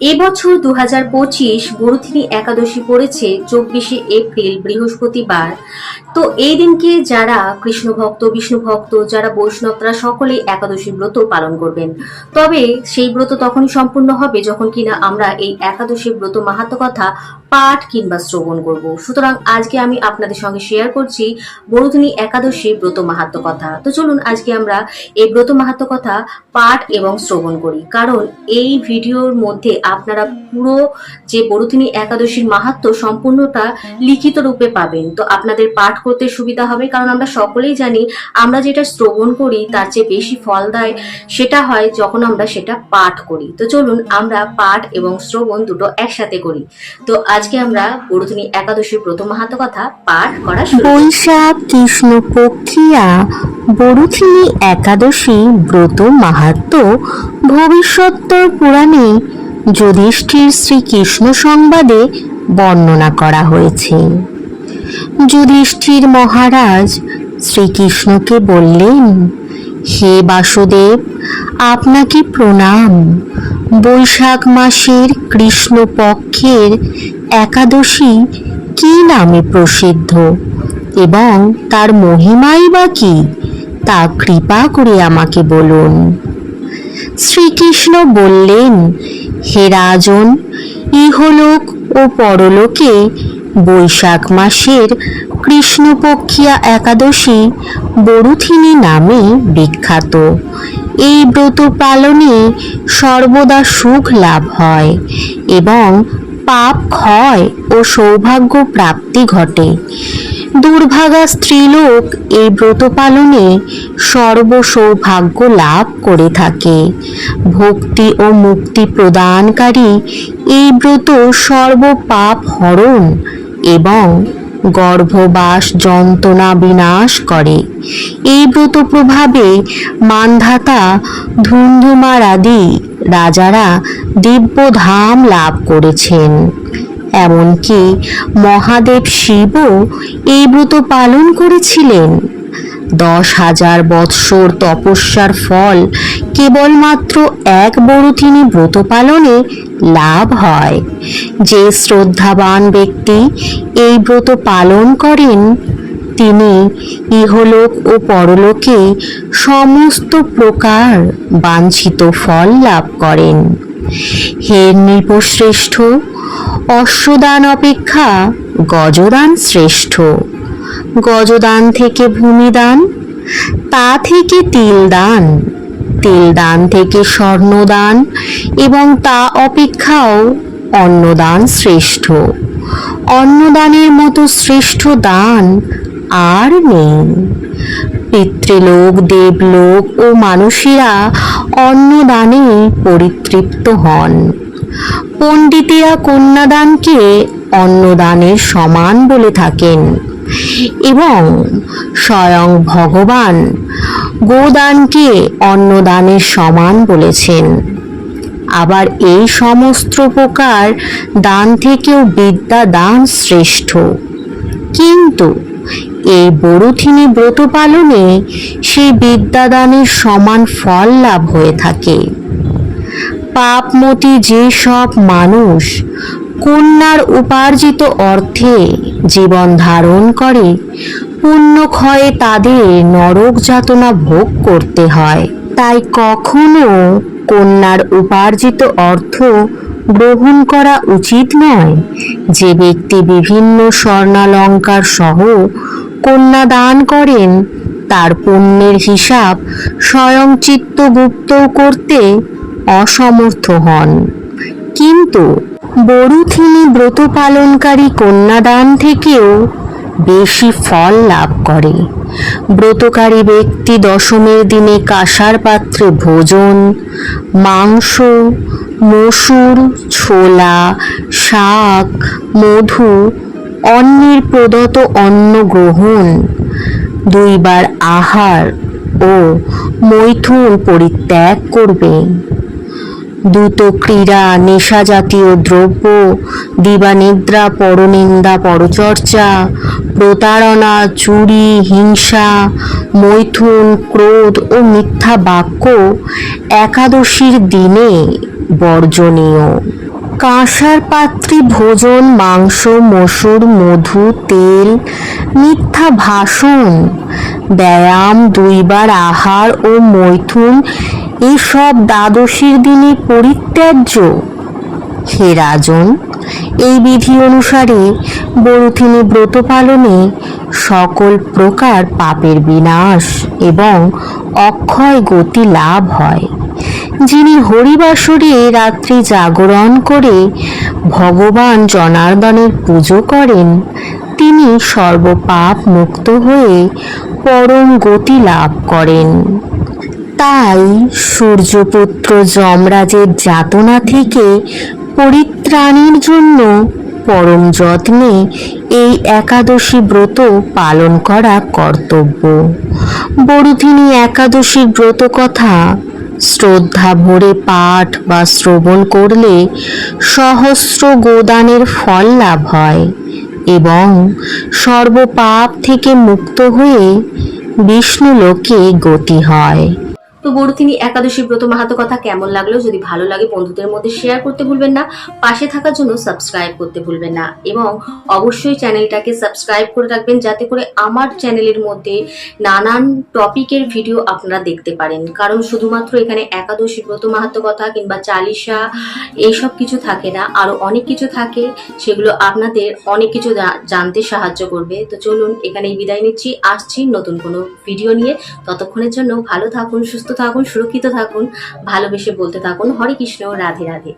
এবছর দু হাজার পঁচিশ বরুথিনী একাদশী পড়েছে চব্বিশে এপ্রিল বৃহস্পতিবার। তো এই দিনকে যারা কৃষ্ণ ভক্ত বিষ্ণু ভক্ত যারা বৈষ্ণবরা তারা সকলেই একাদশী ব্রত পালন করবেন। তবে সেই ব্রত তখনই সম্পূর্ণ হবে যখন কিনা আমরা এই একাদশী ব্রত মাহাত্ম কথা পাঠ কিংবা শ্রবণ করব। সুতরাং আজকে আমি আপনাদের সঙ্গে শেয়ার করছি বরুদিনী একাদশী ব্রত মাহাত্ম কথা। তো চলুন আজকে আমরা এই ব্রত মাহাত্ম কথা পাঠ এবং শ্রবণ করি। কারণ এই ভিডিওর মধ্যে আপনারা পুরো যে বরুদিনী একাদশীর মাহাত্ম সম্পূর্ণটা লিখিত রূপে পাবেন। তো আপনাদের পাঠ করতে সুবিধা হবে, কারণ আমরা সকলেই জানি আমরা যেটা শ্রবণ করি তার চেয়ে বেশি ফল দেয়, সেটা হয় যখন আমরা সেটা পাঠ করি। তো চলুন আমরা পাঠ এবং শ্রবণ দুটো একসাথে করি। তো আজকে আমরা বরুদিনী একাদশীর প্রথম মাহাত্ম কথা পাঠ করা শুরু। বৈশাখ কৃষ্ণপক্ষিয়া বরুথিনী একাদশী ব্রত মাহাত্ম ভবিষ্যত্তর পুরাণে যুধিষ্ঠির শ্রীকৃষ্ণ সংবাদে বর্ণনা করা হয়েছে যুধিষ্ঠির মহারাজ শ্রীকৃষ্ণকে বললেন, হে বাসুদেব আপনাকে প্রণাম। বৈশাখ মাসের কৃষ্ণপক্ষের একাদশী কি নামে প্রসিদ্ধ? এবং তার মহিমাই বা কি? তা কৃপা করে আমাকে বলুন। শ্রীকৃষ্ণ বললেন, হে রাজন, ইহলোক ও পরলোকে বৈশাখ মাসের কৃষ্ণপক্ষিয়া একাদশী বরুথিনী নামে বিখ্যাত। এই ব্রত পালনে সর্বদা সুখ লাভ হয় এবং পাপ ক্ষয় ও সৌভাগ্য প্রাপ্তি ঘটে। দুর্ভাগা স্ত্রীলোক এই ব্রত পালনে সর্ব সৌভাগ্য লাভ করে থাকে। ভক্তি ও মুক্তি প্রদানকারী এই ব্রত সর্ব পাপ হরণ এবং গর্ভবাস যন্ত্রণা বিনাশ করে। এই ব্রত প্রভাবে মানধাতা ধুন্ধুমার আদি রাজারা দিব্য ধাম লাভ করেছেন। এমনকি মহাদেব শিবও এই ব্রত পালন করেছিলেন। দশ হাজার বৎসর তপস্যার ফল, কেবলমাত্র এক বড়থিনী ব্রত পালনে লাভ হয়। যে শ্রদ্ধাবান ব্যক্তি এই ব্রত পালন করেন, তিনি ইহলোক ও পরলোকে সমস্ত প্রকার বাঞ্ছিত ফল লাভ করেন। হে নৃপশ্রেষ্ঠ, অশ্বদান অপেক্ষা গজদান শ্রেষ্ঠ। গজদান থেকে ভূমিদান, তা থেকে তিলদান তিলদান থেকে স্বর্ণদান এবং তা অপেক্ষাও অন্নদান শ্রেষ্ঠ। অন্নদানের মতো শ্রেষ্ঠ দান আর নেই। পিতৃলোক, দেবলোক ও মানুষেরা অন্নদানে পরিতৃপ্ত হন। পণ্ডিতেরা কন্যাদানকে অন্নদানের সমান বলে থাকেন। এবং স্বয়ং ভগবান গোদানকে অন্নদানের সমান বলেছেন। আবার এই সমস্ত প্রকার দান থেকেও বিদ্যা দান শ্রেষ্ঠ। কিন্তু এই বড়ুথিনী ব্রত পালনে সেই বিদ্যাদানের সমান ফল লাভ হয়ে থাকে। পাপমতি যে সব মানুষ কন্যার উপার্জিত অর্থে জীবন ধারণ করে, পুণ্যক্ষয়ে তাদের নরক যাতনা ভোগ করতে হয়। তাই কখনো কন্যার উপার্জিত অর্থ গ্রহণ করা উচিত নয় যে ব্যক্তি বিভিন্ন স্বর্ণালঙ্কার সহ কন্যা দান করেন, তার পুণ্যের হিসাব স্বয়ং চিত্তগুপ্ত করতে অসমর্থ হন। কিন্তু বরুথিনী ব্রত পালনকারী কন্যাদান থেকেও বেশি ফল লাভ করে। ব্রতকারী ব্যক্তি দশমের দিনে কাঁসার পাত্রে ভোজন, মাংস, মসুর, ছোলা, শাক, মধু, অন্যের প্রদত্ত অন্ন গ্রহণ, দুইবার আহার ও মৈথুন পরিত্যাগ করবে। দ্রুত ক্রীড়া নেশা জাতীয় দ্রব্য, দিবানিদ্রা, পরনিন্দা, পরচর্চা, প্রতারণা, চুরি, হিংসা, মৈথুন, ক্রোধ ও মিথ্যা বাক্য একাদশীর দিনে বর্জনীয়। কাঁসার পাত্রী ভোজন, মাংস, মসুর, মধু, তেল, মিথ্যা ভাষণ, ব্যায়াম, দুইবার আহার ও মৈথুন এসব দ্বাদশীর দিনে পরিত্যাজ্য? হে রাজন, এই বিধি অনুসারে বরুথিনী ব্রত পালনে সকল প্রকার পাপের বিনাশ এবং অক্ষয় গতি লাভ হয়। যিনি হরিবাসরে রাত্রি জাগরণ করে ভগবান জনার্দনের পুজো করেন, তিনি সর্বপাপ মুক্ত হয়ে পরম গতি লাভ করেন। তাই সূর্যপুত্র যমরাজের যাতনা থেকে পরিত্রাণের জন্য পরম যত্নে এই একাদশী ব্রত পালন করা কর্তব্য। বরুধিনী একাদশীর ব্রত কথা শ্রদ্ধা ভরে পাঠ বা শ্রবণ করলে সহস্র গোদানের ফল লাভ হয় এবং সর্বপাপ থেকে মুক্ত হয়ে বিষ্ণু লোকে গতি হয়। তো বড়ুতিনি একাদশী ব্রত মাহাতো কথা কেমন লাগল যদি ভালো লাগে বন্ধুদের মধ্যে শেয়ার করতে ভুলবেন না, পাশে থাকার জন্য সাবস্ক্রাইব করতে ভুলবেন না, এবং অবশ্যই চ্যানেলটাকে সাবস্ক্রাইব করে রাখবেন যাতে করে আমার চ্যানেলের মধ্যে নানান টপিকের ভিডিও আপনারা দেখতে পারেন। কারণ শুধুমাত্র এখানে একাদশী ব্রত মাহাত্ম কথা কিংবা চালিশা এইসব কিছু থাকে না আরও অনেক কিছু থাকে, সেগুলো আপনাদের অনেক কিছু জানতে সাহায্য করবে। তো চলুন এখানেই বিদায় নিচ্ছি, আসছি নতুন কোনো ভিডিও নিয়ে। ততক্ষণের জন্য ভালো থাকুন, সুস্থ থাকুন সুরক্ষিত থাকুন ভালোবেসে বলতে থাকুন হরে কৃষ্ণ রাধে রাধে।